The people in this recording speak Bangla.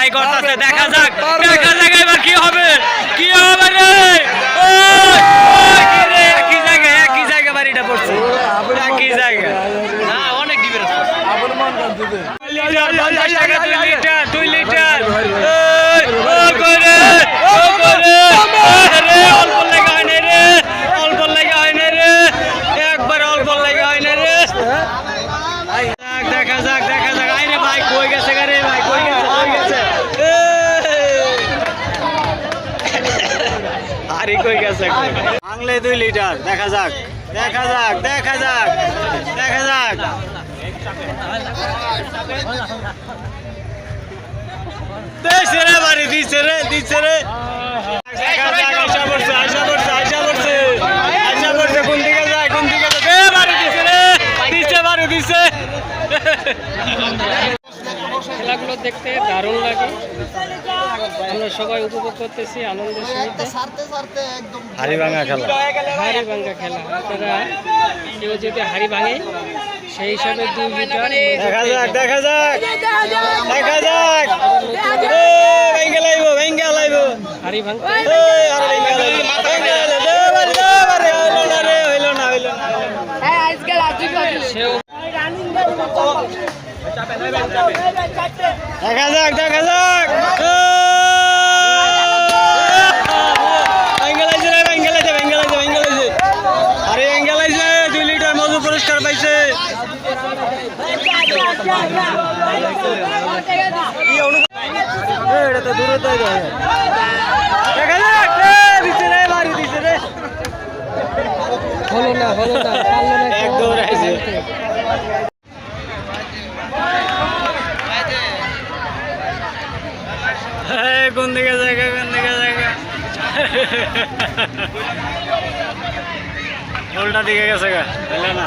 ট্রাই করতেছে দেখা যাক দেখা যাক এবার কি হবে কি হবে রে ওই, ওই, কি জায়গা একই জায়গা বাড়িটা পড়ছে একই জায়গা না অনেক ডিফারেন্স দুই লিটার দুই লিটার এই, ও কই গেছে আংলে দুই লিটার, দেখা যাক দেখা যাক দেখা যাক দেখা যাক। দিছে রে বাড়ি, দিছে রে দিছে রে। আশা করছে আশা করছে আশা করছে আশা করছে, কোন যায়, কোন দিকে যায়। বাড়ি দিছে রে, দিছে, বাড়ি দিছে। খেলাগুলো দেখতে দারুণ লাগে। আমরা সবাই উপভোগ করতেছি আনন্দের সহিত হাড়ি ভাঙা খেলা। হাড়ি ভাঙ্গা খেলা। আপনারা কেউ যদি হাড়ি ভাঙে সেই হিসাবে দুই লিটার দেখা যাক দেখা যাক দেখা যাক। ভেঙ্গে লাইব ভেঙ্গে লাইব। হাড়ি ভাঙতে হইল না হইল না হইল না। সেও দেখা যাক দেখা যাক। বেঙ্গালাইছে রে বেঙ্গালাইছে বেঙ্গালাইছে বেঙ্গালাইছে দুই লিটার মধু পুরস্কার পাইছে। এটা তো দূরে তো দেখা যাক দিছে রে বাড়ি দিছে রে। হলো না হলো না এক দৌড়াইছে। এই, কোন দিকে জায়গা কোন দিকে জায়গা? উল্টা দিকে গেছে গা না?